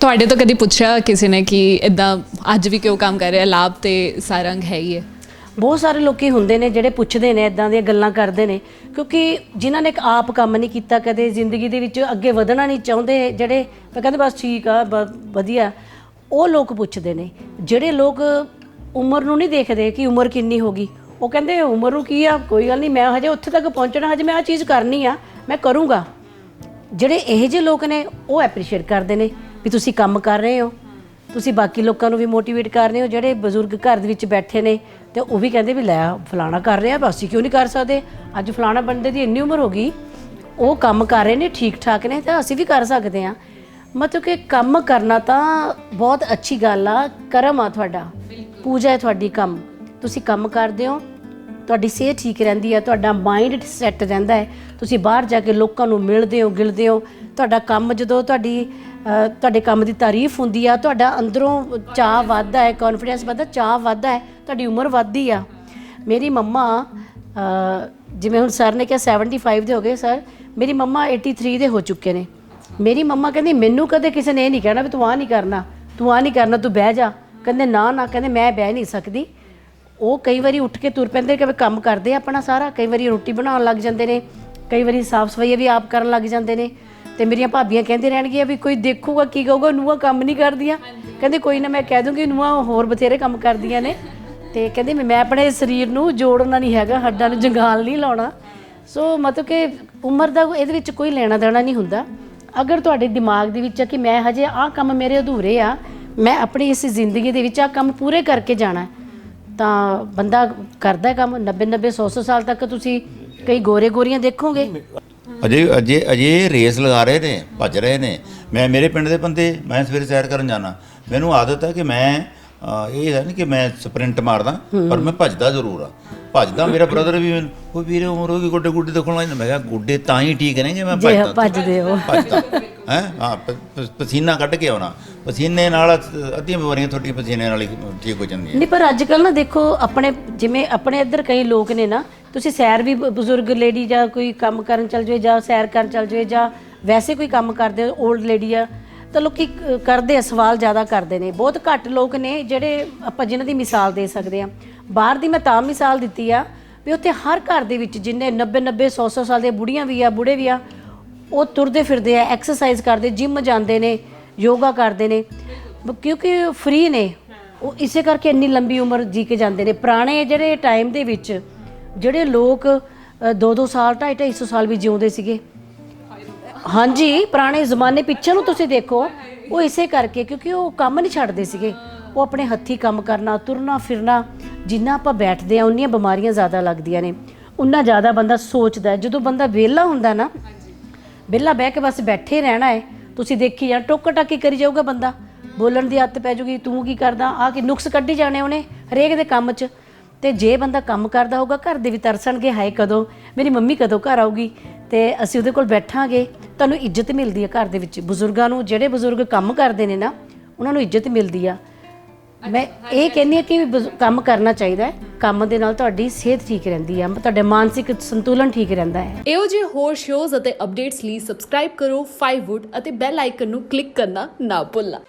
ਤੁਹਾਡੇ ਤੋਂ ਕਦੀ ਪੁੱਛਿਆ ਕਿਸੇ ਨੇ ਕਿ ਇਦਾਂ ਅੱਜ ਵੀ ਕਿਉਂ ਕੰਮ ਕਰ ਰਿਹਾ? ਲਾਭ ਤੇ ਸਾਰੰਗ ਹੈ ਹੀ ਹੈ। ਬਹੁਤ ਸਾਰੇ ਲੋਕੀ ਹੁੰਦੇ ਨੇ ਜਿਹੜੇ ਪੁੱਛਦੇ ਨੇ ਇਦਾਂ ਦੀਆਂ ਗੱਲਾਂ ਕਰਦੇ ਨੇ, ਕਿਉਂਕਿ ਜਿਨ੍ਹਾਂ ਨੇ ਇੱਕ ਆਪ ਕੰਮ ਨਹੀਂ ਕੀਤਾ ਕਦੇ, ਜ਼ਿੰਦਗੀ ਦੇ ਵਿੱਚ ਅੱਗੇ ਵਧਣਾ ਨਹੀਂ ਚਾਹੁੰਦੇ ਜਿਹੜੇ ਕਹਿੰਦੇ ਬਸ ਠੀਕ ਆ, ਬ- ਵਧੀਆ। ਉਹ ਲੋਕ ਪੁੱਛਦੇ ਨੇ, ਜਿਹੜੇ ਲੋਕ ਉਮਰ ਨੂੰ ਨਹੀਂ ਦੇਖਦੇ ਕਿ ਉਮਰ ਕਿੰਨੀ ਹੋ ਗਈ। ਉਹ ਕਹਿੰਦੇ ਉਮਰ ਨੂੰ ਕੀ ਆ? ਕੋਈ ਗੱਲ ਨਹੀਂ, ਮੈਂ ਹਜੇ ਉੱਥੇ ਤੱਕ ਪਹੁੰਚਣਾ, ਹਜੇ ਮੈਂ ਆ ਚੀਜ਼ ਕਰਨੀ ਆ, ਮੈਂ ਕਰੂੰਗਾ। ਜਿਹੜੇ ਇਹੋ ਜਿਹੇ ਲੋਕ ਨੇ, ਉਹ ਐਪਰੀਸ਼ੀਏਟ ਕਰਦੇ ਨੇ। ਵੀ ਤੁਸੀਂ ਕੰਮ ਕਰ ਰਹੇ ਹੋ। ਤੁਸੀਂ ਬਾਕੀ ਲੋਕਾਂ ਨੂੰ ਵੀ ਮੋਟੀਵੇਟ ਕਰ ਰਹੇ ਹੋ ਜਿਹੜੇ ਬਜ਼ੁਰਗ ਘਰ ਦੇ ਵਿੱਚ ਬੈਠੇ ਨੇ ਤੇ ਉਹ ਵੀ ਕਹਿੰਦੇ ਵੀ ਲੈ ਫਲਾਣਾ ਕਰ ਰਿਹਾ ਬਸ ਅਸੀਂ ਕਿਉਂ ਨਹੀਂ ਕਰ ਸਕਦੇ? ਅੱਜ ਫਲਾਣਾ ਬੰਦੇ ਦੀ ਇੰਨੀ ਉਮਰ ਹੋ ਗਈ ਉਹ ਕੰਮ ਕਰ ਰਹੇ ਨੇ ਠੀਕ ਠਾਕ ਨੇ ਤਾਂ ਅਸੀਂ ਵੀ ਕਰ ਸਕਦੇ ਹਾਂ। ਮਤਲਬ ਕਿ ਕੰਮ ਕਰਨਾ ਤਾਂ ਬਹੁਤ ਅੱਛੀ ਗੱਲ ਆ ਕਰਮ ਆ ਤੁਹਾਡਾ। ਪੂਜਾ ਹੈ ਤੁਹਾਡੀ ਕੰਮ। ਤੁਸੀਂ ਕੰਮ ਕਰਦੇ ਹੋ ਤੁਹਾਡੀ ਸਿਹਤ ਠੀਕ ਰਹਿੰਦੀ ਹੈ ਤੁਹਾਡਾ ਮਾਈਂਡ ਸੈੱਟ ਰਹਿੰਦਾ ਹੈ। ਤੁਸੀਂ ਬਾਹਰ ਜਾ ਕੇ ਲੋਕਾਂ ਨੂੰ ਮਿਲਦੇ ਹੋ ਗਿਲਦੇ ਹੋ ਤੁਹਾਡਾ ਕੰਮ ਜਦੋਂ ਤੁਹਾਡੀ ਅਹ, ਤੁਹਾਡੇ ਕੰਮ ਦੀ ਤਾਰੀਫ ਹੁੰਦੀ ਆ ਤੁਹਾਡਾ ਅੰਦਰੋਂ ਚਾਹ ਵੱਧਦਾ ਹੈ ਕੌਨਫੀਡੈਂਸ ਵੱਧਦਾ ਚਾਹ ਵੱਧਦਾ ਹੈ ਤੁਹਾਡੀ ਉਮਰ ਵੱਧਦੀ ਆ। ਮੇਰੀ ਮੰਮਾ ਅਹ, ਜਿਵੇਂ ਹੁਣ ਸਰ ਨੇ ਕਿਹਾ 75 ਦੇ ਹੋ ਗਏ ਸਰ ਮੇਰੀ ਮੰਮਾ 83 ਦੇ ਹੋ ਚੁੱਕੇ ਨੇ। ਮੇਰੀ ਮੰਮਾ ਕਹਿੰਦੀ ਮੈਨੂੰ ਕਦੇ ਕਿਸੇ ਨੇ ਇਹ ਨਹੀਂ ਕਹਿਣਾ ਵੀ ਤੂੰ ਆ ਨਹੀਂ ਕਰਨਾ ਤੂੰ ਆ ਨਹੀਂ ਕਰਨਾ ਤੂੰ ਬਹਿ ਜਾ। ਕਹਿੰਦੇ ਨਾ ਨਾ। ਕਹਿੰਦੇ ਮੈਂ ਬਹਿ ਨਹੀਂ ਸਕਦੀ। ਉਹ ਕਈ ਵਾਰੀ ਉੱਠ ਕੇ ਤੁਰ ਪੈਂਦੇ ਕਿ ਕੰਮ ਕਰਦੇ ਆ ਆਪਣਾ ਸਾਰਾ ਕਈ ਵਾਰੀ ਰੋਟੀ ਬਣਾਉਣ ਲੱਗ ਜਾਂਦੇ ਨੇ ਕਈ ਵਾਰੀ ਸਾਫ਼ ਸਫ਼ਾਈ ਵੀ ਆਪ ਕਰਨ ਲੱਗ ਜਾਂਦੇ ਨੇ। ਤੇ ਮੇਰੀਆਂ ਭਾਬੀਆਂ ਕਹਿੰਦੇ ਰਹਿਣਗੀਆਂ ਵੀ ਕੋਈ ਦੇਖੂਗਾ ਕੀ ਕਹੂਗਾ ਨੂੰਹਾਂ ਕੰਮ ਨਹੀਂ ਕਰਦੀਆਂ। ਕਹਿੰਦੇ ਕੋਈ ਨਾ ਮੈਂ ਕਹਿ ਦੂੰਗੀ ਨੂੰਹਾਂ ਹੋਰ ਬਥੇਰੇ ਕੰਮ ਕਰਦੀਆਂ ਨੇ। ਤੇ ਕਹਿੰਦੇ ਮੈਂ ਆਪਣੇ ਸਰੀਰ ਨੂੰ ਜੋੜਨਾ ਨਹੀਂ ਹੈਗਾ ਹੱਡਾਂ ਨੂੰ ਜੰਗਾਲ ਨਹੀਂ ਲਾਉਣਾ। ਸੋ ਮਤਲਬ ਕਿ ਉਮਰ ਦਾ ਇਹਦੇ ਵਿੱਚ ਕੋਈ ਲੈਣਾ ਦੇਣਾ ਨਹੀਂ ਹੁੰਦਾ। ਅਗਰ ਤੁਹਾਡੇ ਦਿਮਾਗ ਦੇ ਵਿੱਚ ਆ ਕਿ ਮੈਂ ਹਜੇ ਆਹ ਕੰਮ ਮੇਰੇ ਅਧੂਰੇ ਆ ਮੈਂ ਆਪਣੀ ਇਸ ਜ਼ਿੰਦਗੀ ਦੇ ਵਿੱਚ ਆਹ ਕੰਮ ਪੂਰੇ ਕਰਕੇ ਜਾਣਾ ਤਾਂ ਬੰਦਾ ਕਰਦਾ ਹੈ ਕੰਮ। 90 90 100 100 ਸਾਲ ਤੱਕ ਤੁਸੀਂ ਕਈ ਗੋਰੇ ਗੋਰੀਆਂ ਦੇਖੋਗੇ। ਅਜੇ ਅਜੇ ਅਜੇ ਰੇਸ ਲਗਾ ਰਹੇ ਨੇ ਭੱਜ ਰਹੇ ਨੇ। ਮੈਂ ਮੇਰੇ ਪਿੰਡ ਦੇ ਬੰਦੇ ਮੈਂ ਸਵੇਰੇ ਸੈਰ ਕਰਨ ਜਾਣਾ। ਮੈਨੂੰ ਆਦਤ ਹੈ ਕਿ ਮੈਂ ਇਹ ਹੈ ਨਹੀਂ ਕਿ ਮੈਂ ਸਪ੍ਰਿੰਟ ਮਾਰਦਾ ਪਰ ਮੈਂ ਭੱਜਦਾ ਜ਼ਰੂਰ ਆ। ਭੱਜਦਾ ਮੇਰਾ ਬ੍ਰਦਰ ਵੀ ਮੈਨੂੰ, ਉਹ ਵੀਰੇ ਉਮਰ ਹੋ ਗਈ ਗੋਡੇ ਗੋਡੇ ਦੇਖਣ ਲੱਗ ਜਾਂਦਾ ਮੈਂ ਕਿਹਾ ਗੋਡੇ ਤਾਂ ਹੀ ਠੀਕ ਰਹਿਣਗੇ ਮੈਂ ਭੱਜਦਾ ਭੱਜਦੇ ਹੋ। ਭੱਜਦਾ। ਹੈ? ਪਸੀਨਾ ਕੱਢ ਕੇ ਆਉਣਾ। ਪਸੀਨੇ ਨਾਲ ਅੱਧੀਆਂ ਬਿਮਾਰੀਆਂ ਤੁਹਾਡੀਆਂ ਪਸੀਨੇ ਨਾਲ ਹੀ ਠੀਕ ਹੋ ਜਾਂਦੀਆਂ। ਨਹੀਂ, ਪਰ ਅੱਜ ਕੱਲ ਨਾ ਦੇਖੋ, ਆਪਣੇ ਜਿਵੇਂ ਆਪਣੇ ਇੱਧਰ ਕਈ ਲੋਕ ਨੇ ਨਾ, ਤੁਸੀਂ ਸੈਰ ਵੀ ਬਜ਼ੁਰਗ ਲੇਡੀ ਜਾਂ ਕੋਈ ਕੰਮ ਕਰਨ ਚੱਲ ਜਾਵੇ ਜਾਂ ਸੈਰ ਕਰਨ ਚੱਲ ਜਾਵੇ ਜਾਂ ਵੈਸੇ ਕੋਈ ਕੰਮ ਕਰਦੇ 올ਡ ਲੇਡੀ ਆ, ਤਾਂ ਲੋਕੀ ਕਰਦੇ ਆ, ਸਵਾਲ ਜ਼ਿਆਦਾ ਕਰਦੇ ਨੇ। ਬਹੁਤ ਘੱਟ ਲੋਕ ਨੇ ਜਿਹੜੇ ਆਪਾਂ ਜਿਨ੍ਹਾਂ ਦੀ ਮਿਸਾਲ ਦੇ ਸਕਦੇ ਆ। ਬਾਹਰ ਦੀ ਮੈਂ ਤਾਂ ਮਿਸਾਲ ਦਿੱਤੀ ਆ ਵੀ ਉੱਥੇ ਹਰ ਘਰ ਦੇ ਵਿੱਚ ਜਿੰਨੇ 90 90 100 100 ਸਾਲ ਦੇ ਬੁੜੀਆਂ ਵੀ ਆ, ਬੁੜੇ ਵੀ ਆ, ਉਹ ਤੁਰਦੇ ਫਿਰਦੇ ਆ ਐਕਸਰਸਾਈਜ਼ ਕਰਦੇ ਜਿਮ ਜਾਂਦੇ ਨੇ। ਯੋਗਾ ਕਰਦੇ ਨੇ। ਕਿਉਂਕਿ ਫ੍ਰੀ ਨੇ। ਉਹ ਇਸੇ ਕਰਕੇ ਇੰਨੀ ਲੰਬੀ ਉਮਰ ਜੀ ਕੇ ਜਾਂਦੇ ਨੇ। ਪੁਰਾਣੇ ਜਿਹੜੇ ਟਾਈਮ ਦੇ ਵਿੱਚ ਜਿਹੜੇ ਲੋਕ 2-2 ਸਾਲ 2.5 ਸਾਲ ਵੀ ਜਿਉਂਦੇ ਸੀਗੇ। ਹਾਂਜੀ ਪੁਰਾਣੇ ਜ਼ਮਾਨੇ ਪਿੱਛੇ ਨੂੰ ਤੁਸੀਂ ਦੇਖੋ ਉਹ ਇਸੇ ਕਰਕੇ ਕਿਉਂਕਿ ਉਹ ਕੰਮ ਨਹੀਂ ਛੱਡਦੇ ਸੀਗੇ। ਉਹ ਆਪਣੇ ਹੱਥੀ ਕੰਮ ਕਰਨਾ ਤੁਰਨਾ ਫਿਰਨਾ ਜਿੰਨਾ ਆਪਾਂ ਬੈਠਦੇ ਆ ਉਨੀਆਂ ਬਿਮਾਰੀਆਂ ਜ਼ਿਆਦਾ ਲੱਗਦੀਆਂ ਨੇ। ਉਨਾ ਜ਼ਿਆਦਾ ਬੰਦਾ ਸੋਚਦਾ। ਜਦੋਂ ਬੰਦਾ ਵਿਹਲਾ ਹੁੰਦਾ ਨਾ ਵਿਹਲਾ ਬਹਿ ਕੇ ਬਸ ਬੈਠੇ ਰਹਿਣਾ ਹੈ ਤੁਸੀਂ ਦੇਖੀ ਜਾ ਟੋਕਾ ਟਾਕੀ ਕਰੀ ਜਾਊਗਾ ਬੰਦਾ। ਬੋਲਣ ਦੀ ਆਦਤ ਪੈ ਜੂਗੀ, ਤੂੰ ਕੀ ਕਰਦਾ? ਆ ਕੇ ਨੁਕਸ ਕੱਢੀ ਜਾਣੇ ਉਹਨੇ, ਹਰੇਕ ਦੇ ਕੰਮ 'ਚ। ਤੇ ਜੇ ਬੰਦਾ ਕੰਮ ਕਰਦਾ ਹੋਊਗਾ, ਘਰ ਦੇ ਵੀ ਤਰਸਣਗੇ, ਹਾਏ ਕਦੋਂ? ਮੇਰੀ ਮੰਮੀ ਕਦੋਂ ਘਰ ਆਊਗੀ? ਤੇ ਅਸੀਂ ਉਹਦੇ ਕੋਲ ਬੈਠਾਂਗੇ। ਤੁਹਾਨੂੰ ਇੱਜ਼ਤ ਮਿਲਦੀ ਹੈ ਘਰ ਦੇ ਵਿੱਚ। ਬਜ਼ੁਰਗਾਂ ਨੂੰ, ਜਿਹੜੇ ਬਜ਼ੁਰਗ ਕੰਮ ਕਰਦੇ ਨੇ ਨਾ, ਉਹਨਾਂ ਨੂੰ ਇੱਜ਼ਤ ਮਿਲਦੀ ਆ। ਮੈਂ ਇਹ ਕਹਿੰਦੀ ਹਾਂ ਕਿ ਬਜ਼- ਕੰਮ ਕਰਨਾ ਚਾਹੀਦਾ ਹੈ। ਕੰਮ ਦੇ ਨਾਲ ਤੁਹਾਡੀ ਸਿਹਤ ਠੀਕ ਰਹਿੰਦੀ ਹੈ ਤੁਹਾਡੇ ਮਾਨਸਿਕ ਸੰਤੁਲਨ ਠੀਕ ਰਹਿੰਦਾ ਹੈ। ਇਹੋ ਜਿਹੇ ਹੋਰ ਸ਼ੋਜ਼ ਅਤੇ ਅਪਡੇਟਸ ਲਈ ਸਬਸਕ੍ਰਾਈਬ ਕਰੋ 5wood ਅਤੇ ਬੈਲ ਆਈਕਨ ਨੂੰ ਕਲਿੱਕ ਕਰਨਾ ਨਾ ਭੁੱਲਣਾ।